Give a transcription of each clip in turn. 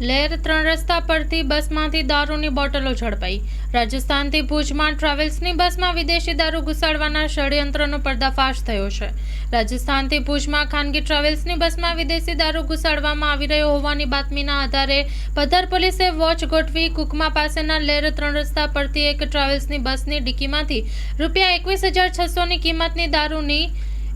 લેર ત્રણ રસ્તા પરથી બસમાંથી દારૂની બોટલો ઝડપાઈ. રાજસ્થાનથી ભુજમાં ટ્રાવેલ્સની બસમાં વિદેશી દારૂ ઘુસાડવાના ષડયંત્રનો પર્દાફાશ થયો છે. રાજસ્થાનથી ભુજમાં ખાનગી ટ્રાવેલ્સની બસમાં વિદેશી દારૂ ઘુસાડવામાં આવી રહ્યો હોવાની બાતમીના આધારે પધર પોલીસે વોચ ગોઠવી કુકમા પાસેના લેર ત્રણ રસ્તા પરથી એક ટ્રાવેલ્સની બસની ડિક્કીમાંથી રૂપિયા એકવીસ હજાર છસોની કિંમતની દારૂની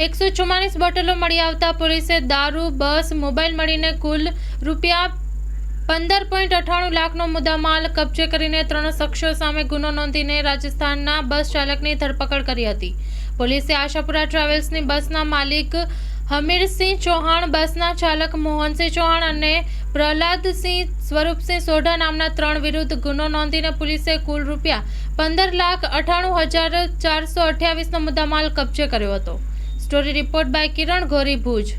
એકસો ચુમ્માલીસ બોટલો મળી આવતા પોલીસે દારૂ, બસ, મોબાઈલ મળીને કુલ રૂપિયા પંદર પોઈન્ટ અઠ્ઠાણું લાખનો મુદ્દામાલ કબજે કરીને ત્રણ શખ્સો સામે ગુનો નોંધીને રાજસ્થાનના બસ ચાલકની ધરપકડ કરી હતી. પોલીસે આશાપુરા ટ્રાવેલ્સની બસના માલિક હમીરસિંહ ચૌહાણ, બસના ચાલક મોહનસિંહ ચૌહાણ અને પ્રહલાદસિંહ સ્વરૂપસિંહ સોઢા નામના ત્રણ વિરુદ્ધ ગુનો નોંધીને પોલીસે કુલ રૂપિયા પંદર લાખ અઠ્ઠાણું હજાર ચારસો અઠ્યાવીસનો મુદ્દામાલ કબજે કર્યો હતો story report by Kiran Gori Bhuj